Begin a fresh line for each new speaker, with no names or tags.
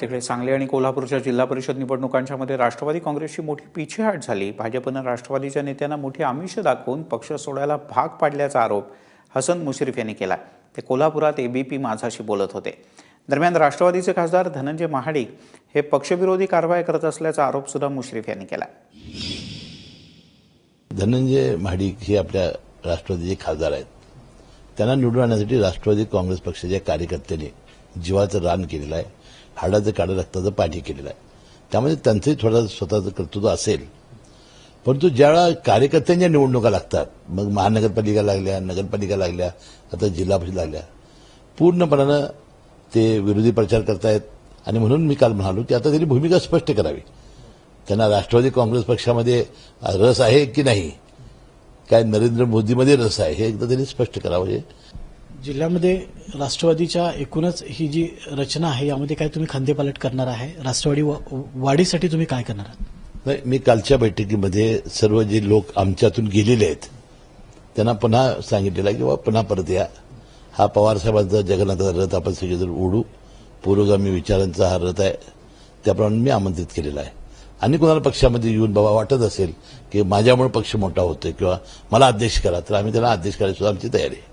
तिकडे सांगली आणि कोल्हापूरच्या जिल्हा परिषद निवडणुकांच्या मध्ये राष्ट्रवादी काँग्रेसची मोठी पिछेहाट झाली. भाजपनं राष्ट्रवादीच्या नेत्यांना मोठी आमिष दाखवून पक्ष सोडायला भाग पाडल्याचा आरोप हसन मुश्रीफ यांनी केला. ते कोल्हापुरात एबीपी माझाशी बोलत होते. दरम्यान राष्ट्रवादीचे खासदार धनंजय महाडिक हे पक्षविरोधी कारवाई करत असल्याचा आरोप सुद्धा मुश्रीफ यांनी केला.
धनंजय महाडिक हे आपल्या राष्ट्रवादीचे खासदार आहेत. त्यांना निवडून आणण्यासाठी राष्ट्रवादी काँग्रेस पक्षाच्या कार्यकर्त्यांनी जीवाचं रान केलेलं आहे हाडाचं काळं रक्ताचं पाणी केलेलं आहे. त्यामध्ये त्यांचंही थोडं स्वतःचं कर्तृत्व असेल. परंतु ज्यावेळा कार्यकर्त्यांच्या निवडणुका लागतात मग महानगरपालिका लागल्या नगरपालिका लागल्या आता जिल्हा परिषद लागल्या पूर्णपणानं ते विरोधी प्रचार करतायत. आणि म्हणून मी काल म्हणालो की आता त्यांनी भूमिका स्पष्ट करावी. त्यांना राष्ट्रवादी काँग्रेस पक्षामध्ये रस आहे की नाही? काय नरेंद्र मोदीमध्ये रस आहे हे एकदा त्यांनी स्पष्ट करावं हे
जिल्ह्यामध्ये राष्ट्रवादीच्या एकूणच ही जी रचना आहे यामध्ये काय तुम्ही खांदेपालट करणार आहे? राष्ट्रवादी वा- वाढीसाठी तुम्ही काय करणार आहात?
नाही मी कालच्या बैठकीमध्ये सर्व जे लोक आमच्यातून गेलेले आहेत त्यांना पुन्हा सांगितलेलं आहे की बाबा पुन्हा परत या. हा पवारसाहेबांचा जगन्नाथाचा रथ आपण सगळेजण ओढू. पुरोगामी विचारांचा हा रथ आहे. त्याप्रमाणे मी आमंत्रित केलेला आहे. आणि कोणाला पक्षामध्ये येऊन बाबा वाटत असेल की माझ्यामुळे पक्ष मोठा होतोय किंवा मला अध्यक्ष करा तर आम्ही त्याला अध्यक्ष करायची सुद्धा आमची तयारी आहे.